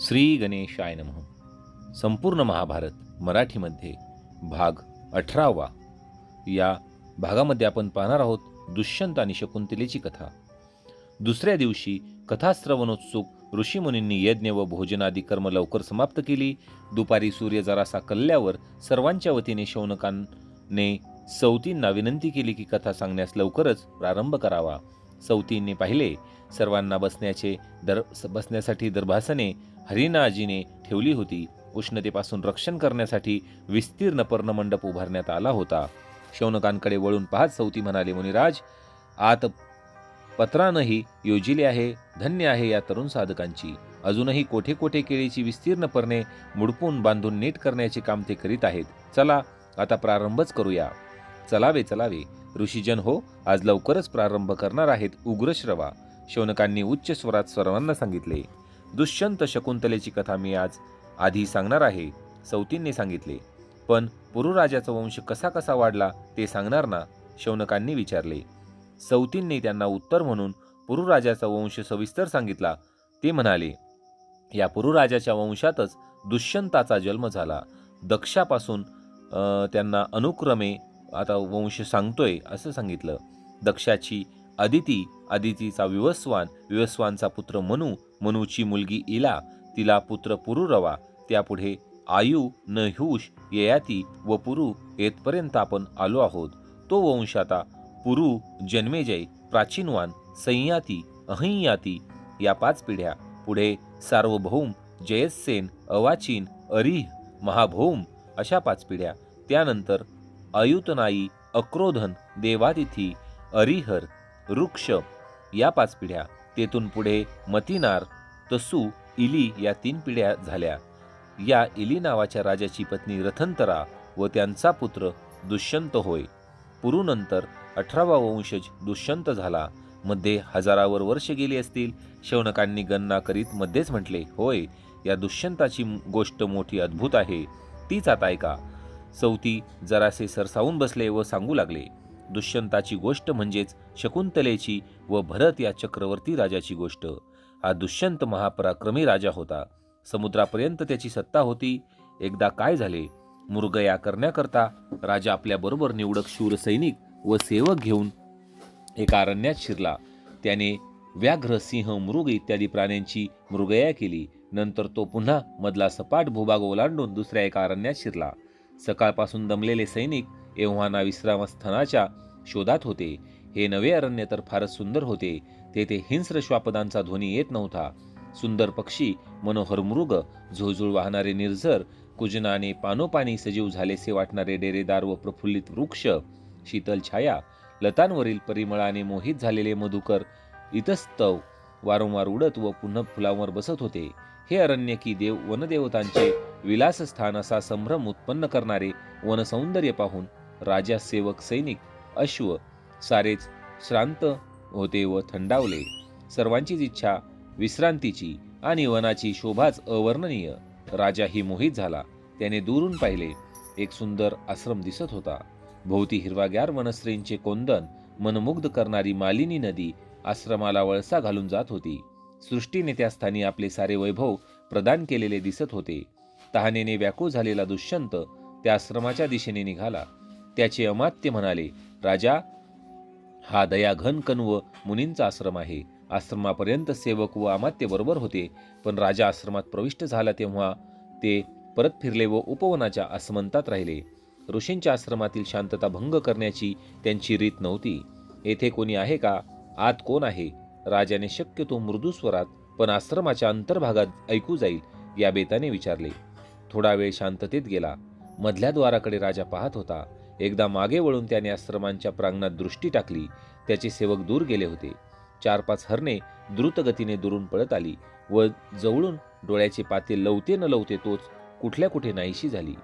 श्री गणेशाय नमः. संपूर्ण महाभारत मराठीमध्ये भाग अठरावा. या भागामध्ये आपण पाहणार आहोत दुष्यंत आणि शकुंतलेची कथा. दुसऱ्या दिवशी कथाश्रवणोत्सुक ऋषीमुनींनी यज्ञ व भोजनादी कर्म लवकर समाप्त केली. दुपारी सूर्य जरासा कल्ल्यावर सर्वांच्या वतीने शौनकांने सौतींना विनंती केली की कथा सांगण्यास लवकरच प्रारंभ करावा. सौतींनी पाहिले सर्वांना बसण्याचे दर बसण्यासाठी दरभासने हरिनाजीने ठेवली होती. उष्णतेपासून रक्षण करण्यासाठी विस्तीर्ण पर्णमंडप उभारण्यात आला होता. शौनकांकडे वळून पाहत सौती म्हणाले मुनिराज आत पत्रानंही योजिले आहे धन्य आहे या तरुण साधकांची. अजूनही कोठे कोठे केळीची विस्तीर्ण पर्णे मुडपून बांधून नीट करण्याचे काम ते करीत आहेत. चला आता प्रारंभच करूया. चलावे चलावे. ऋषीजन हो आज लवकरच प्रारंभ करणार आहेत उग्रश्रवा. शौनकांनी उच्च स्वरात सर्वांना सांगितले. दुष्यंत शकुंतलेची कथा मी आज आधी सांगणार आहे सौतींनी सांगितले. पण पुरुराजाचा वंश कसा कसा वाढला ते सांगणार ना शौनकांनी विचारले. सौतींनी त्यांना उत्तर म्हणून पुरुराजाचा वंश सविस्तर सांगितला. ते म्हणाले या पुरुराजाच्या वंशातच दुष्यंताचा जन्म झाला. दक्षापासून त्यांना अनुक्रमे आता वंश सांगतोय असं सांगितलं. दक्षाची अदिती अदितीचा विवस्वान विवस्वानचा पुत्र मनू मनूची मुलगी इला तिला पुत्र पुरुरवा त्यापुढे आयु नहुष ययाती व पुरु येथपर्यंत आपण आलो आहोत. तो वंश आता पुरु जन्मेजय प्राचीनवान संयाती अहंयाती या पाच पिढ्या. पुढे सार्वभौम जयसेन अवाचीन अरिह महाभौम अशा पाच पिढ्या. त्यानंतर अयुतनाई अक्रोधन देवातिथी अरिहर वृक्ष या पाच पिढ्या. तेथून पुढे मतिनार तसू इली या तीन पिढ्या झाल्या. या इली नावाच्या राजाची पत्नी रथंतरा व त्यांचा पुत्र दुष्यंत होय. पुरुनंतर अठरावा वंशज दुष्यंत झाला. मध्ये हजारावर वर्ष गेली असतील. शौनकांनी गणना करीत मध्येच म्हटले होय या दुष्यंताची गोष्ट मोठी अद्भुत आहे. तीच आता ऐका. चौथी जरासे सरसावून बसले व सांगू लागले दुष्यंताची गोष्ट म्हणजेच शकुंतलेची व भरत या चक्रवर्ती राजाची गोष्ट. हा दुष्यंत महापराक्रमी राजा होता. समुद्रापर्यंत त्याची सत्ता होती. एकदा काय झाले? मुरगया करण्याकरता राजा आपल्याबरोबर निवडक शूर सैनिक व सेवक घेऊन एका अरण्यात शिरला. त्याने व्याघ्र सिंह मृग इत्यादी प्राण्यांची मृगया केली. नंतर तो पुन्हा मधला सपाट भूभाग ओलांडून दुसऱ्या एका अरण्यात शिरला. सकाळपासून दमलेले सैनिक एव्हाना विश्रामस्थानाच्या शोधात होते. हे नवे अरण्य तर फारच सुंदर होते. तेथे हिंस्र श्वापदांचा ध्वनी येत नव्हता. सुंदर पक्षी मनोहर मृग झुळझुळ वाहणारे निर्झर कुजनाने पानोपानी सजीव झालेसे वाटणारे डेरेदार व प्रफुल्लित वृक्ष शीतल छाया लतांवरील परिमळाने मोहित झालेले मधुकर इतस्तव वारंवार उडत व पुन्हा फुलांवर बसत होते. हे अरण्य की देव वनदेवतांचे विलासस्थान असा संभ्रम उत्पन्न करणारे वनसौंदर्य पाहून राजा सेवक सैनिक अश्व सारेच श्रांत होते व थंडावले. सर्वांचीच इच्छा विश्रांतीची आणि वनाची शोभाच अवर्णनीय. राजाही मोहित झाला. त्याने दुरून पाहिले. एक सुंदर आश्रम दिसत होता. भोवती हिरवागार वनस्त्रींचे कोंदन मनमुग्ध करणारी मालिनी नदी आश्रमाला वळसा घालून जात होती. सृष्टीने त्या स्थानी आपले सारे वैभव प्रदान केलेले दिसत होते. तहानेने व्याकुळ झालेला दुष्यंत त्या आश्रमाच्या दिशेने निघाला. त्याचे अमात्य म्हणाले राजा हा दयाघन कन्व मुनींचा आश्रम आहे. आश्रमापर्यंत सेवक व अमात्य बरोबर होते पण राजा आश्रमात प्रविष्ट झाला तेव्हा ते परत फिरले व उपवनाच्या आसमंतात राहिले. ऋषींच्या आश्रमातील शांतता भंग करण्याची त्यांची रीत नव्हती. येथे कोणी आहे का? आत कोण आहे? राजाने शक्यतो मृदू स्वरात पण आश्रमाच्या अंतर्भागात ऐकू जाईल या बेताने विचारले. थोडा वेळ शांततेत गेला. मधल्या द्वाराकडे राजा पाहत होता. एकदा मागे वळून त्याने आश्रमांच्या प्रांगणात दृष्टी टाकली. त्याचे सेवक दूर गेले होते. चार पाच हरणे द्रुतगतीने दुरून पळत आली व जवळून डोळ्याचे पाते लवते न लवते तोच कुठल्या कुठे नाहीशी झाली.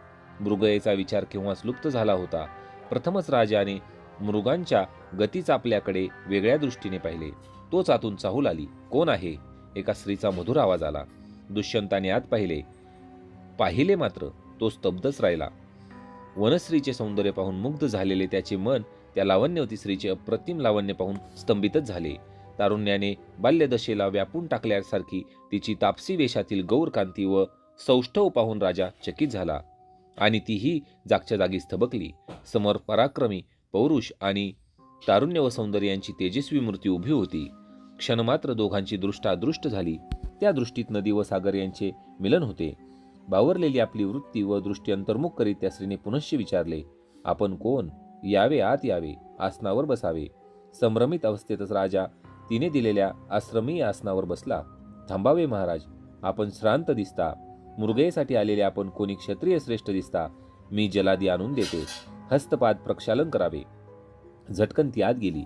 मृगयेचा विचार केव्हाच लुप्त झाला होता. प्रथमच राजाने मृगांच्या गतीचा आपल्याकडे वेगळ्या दृष्टीने पाहिले. तोच आतून चाहूल आली. कोण आहे? एका स्त्रीचा मधुर आवाज आला. दुष्यंताने आत पाहिले. पाहिले मात्र तो स्तब्धच राहिला. वनस्त्रीचे सौंदर्य पाहून मुग्ध झालेले त्याचे मन त्या लावण्यवती स्त्रीचे अप्रतिम लावण्य पाहून स्तंभितच झाले. तारुण्याने बाल्यदशेला व्यापून टाकल्यासारखी तिची तापसी वेशातील गौरकांती व सौष्ठव पाहून राजा चकित झाला आणि तीही जागच्या जागी स्थबकली. समोर पराक्रमी पौरुष आणि तारुण्य व सौंदर्य यांची तेजस्वी मूर्ती उभी होती. क्षणमात्र दोघांची दृष्टादृष्ट झाली. त्या दृष्टीत नदी व सागर यांचे मिलन होते. बावरलेली आपली वृत्ती व दृष्टी अंतर्मुख करीत त्या स्त्रीने पुनश्च विचारले आपण कोण? यावे आत यावे आसनावर बसावे. संभ्रमित अवस्थेतच राजा तिने दिलेल्या आश्रमी आसनावर बसला. थांबावे महाराज आपण श्रांत दिसता. मुरगयेसाठी आलेले आपण कोणी क्षत्रिय श्रेष्ठ दिसता. मी जलादी आणून देते. हस्तपाद प्रक्षालन करावे. झटकन ती आत गेली.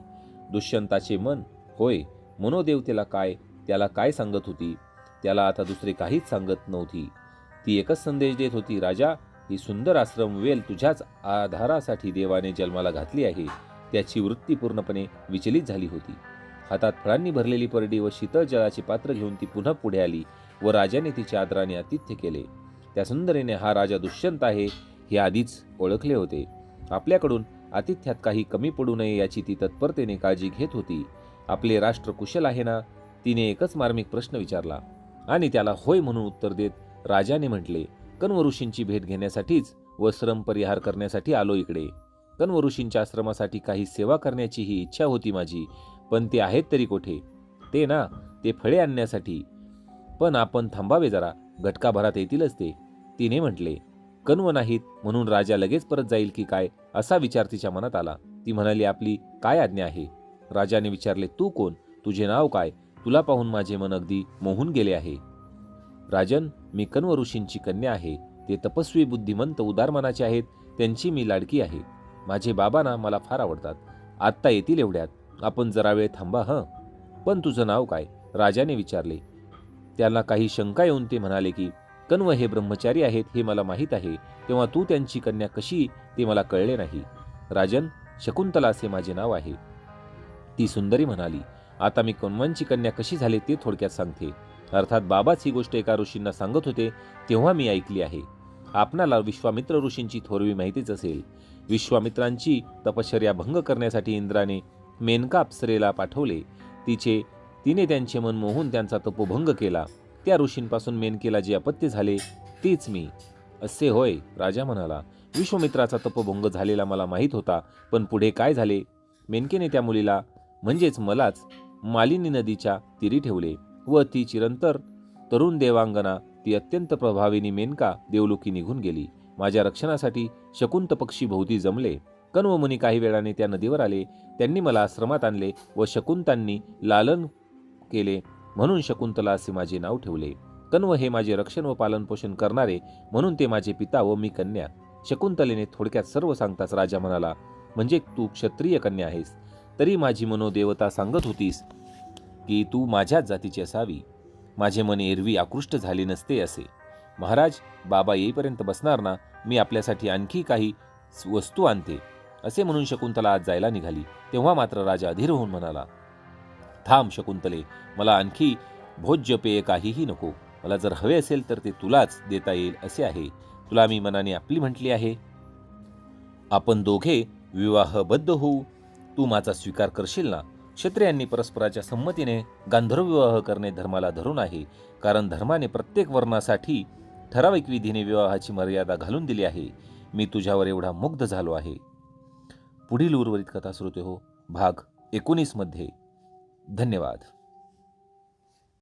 दुष्यंताचे मन होय मनोदेवतेला काय त्याला काय सांगत होती? त्याला आता दुसरे काहीच सांगत नव्हती. ती एकच संदेश देत होती राजा ही सुंदर आश्रम वेल तुझ्याच आधारासाठी देवाने जन्माला घातली आहे. त्याची वृत्ती पूर्णपणे विचलित झाली होती. हातात फळांनी भरलेली परडी व शीतळ जलाचे पात्र घेऊन ती पुन्हा पुढे आली व राजाने तिच्या आदराने आतिथ्य केले. त्या सुंदरीने हा राजा दुष्यंत आहे हे आधीच ओळखले होते. आपल्याकडून आतिथ्यात काही कमी पडू नये याची ती तत्परतेने काळजी घेत होती. आपले राष्ट्र कुशल आहे ना? तिने एकच मार्मिक प्रश्न विचारला आणि त्याला होय म्हणून उत्तर देत राजाने म्हटले कण्व ऋषींची भेट घेण्यासाठीच व श्रम परिहार करण्यासाठी आलो इकडे. कण्व ऋषींच्या आश्रमासाठी काही सेवा करण्याची ही इच्छा होती माझी पण ते आहेत तरी कोठे? ते ना ते फळे आणण्यासाठी. पण आपण थांबावे जरा घटकाभरात येतीलच ते. तिने म्हटले कण्व नाहीत म्हणून राजा लगेच परत जाईल की काय असा विचार तिच्या मनात आला. ती म्हणाली आपली काय आज्ञा आहे? राजाने विचारले तू कोण? तुझे नाव काय? तुला पाहून माझे मन अगदी मोहून गेले आहे. राजन मी कण्व ऋषींची कन्या आहे ते तपस्वी बुद्धिमंत उदारमनाचे आहेत त्यांची मी लाडकी आहे. माझे बाबांना मला फार आवडतात. आत्ता येतील एवढ्यात. आपण जरा वेळ थांबा हं? पण तुझं नाव काय? राजाने विचारले. त्याला काही शंका येऊन ते म्हणाले की कण्व हे ब्रह्मचारी आहेत हे मला माहीत आहे. तेव्हा तू त्यांची कन्या कशी? ते मला कळले नाही. राजन शकुंतला असे माझे नाव आहे. ती सुंदरी म्हणाली आता मी कण्वांची कन्या कशी झाली ते थोडक्यात सांगते. अर्थात बाबाच ही गोष्ट एका ऋषींना सांगत होते तेव्हा मी ऐकली आहे. आपणाला विश्वामित्र ऋषींची थोरवी माहितीच असेल. विश्वामित्रांची तपश्चर्या भंग करण्यासाठी इंद्राने मेनका अप्सरेला पाठवले. तिचे तिने त्यांचे मन मोहून त्यांचा तपोभंग केला. त्या ऋषींपासून मेनकेला जे अपत्य झाले तेच मी. असे होय राजा म्हणाला. विश्वमित्राचा तपोभंग झालेला मला माहीत होता पण पुढे काय झाले? मेनकेने त्या मुलीला म्हणजेच मलाच मालिनी नदीच्या तीरी ठेवले. व ती चिरंतर. तरुण देवांगना ती अत्यंत प्रभाविनी मेनका देवलुकी निघून गेली. माझ्या रक्षणासाठी शकुंत पक्षी भोवती जमले. कण्व मुनी काही वेळाने त्या नदीवर आले. त्यांनी मला आश्रमात आणले व शकुंतांनी लालन केले म्हणून शकुंतला असे माझे नाव ठेवले. कण्व हे माझे रक्षण व पालनपोषण करणारे म्हणून ते माझे पिता व मी कन्या. शकुंतलेने थोडक्यात सर्व सांगताच राजा म्हणाला म्हणजे तू क्षत्रिय कन्या आहेस. तरी माझी मनोदेवता सांगत होतीस की तू माझ्याच जातीची असावी. माझे मन एरवी आकृष्ट झाले नसते असे. महाराज बाबा येईपर्यंत बसणार ना? मी आपल्यासाठी आणखी काही वस्तू आणते. असे म्हणून शकुंतला आज जायला निघाली. तेव्हा मात्र राजा अधीर होऊन म्हणाला थांब शकुंतले मला आणखी भोज्य पेय काहीही नको. मला जर हवे असेल तर ते तुलाच देता येईल असे आहे. तुला मी मनाने आपली म्हटली आहे. आपण दोघे विवाहबद्ध होऊ. तू माझा स्वीकार करशील ना? क्षत्रियांनी परस्पराच्या संमतीने गांधर्व विवाह करणे धर्माला धरून आहे कारण धर्माने प्रत्येक वर्णासाठी ठराविक विधीने विवाहाची मर्यादा घालून दिली आहे. मी तुझ्यावर एवढा मुग्ध झालो आहे. पुढील उर्वरित कथा श्रोते हो. भाग एकोणीसमध्ये धन्यवाद.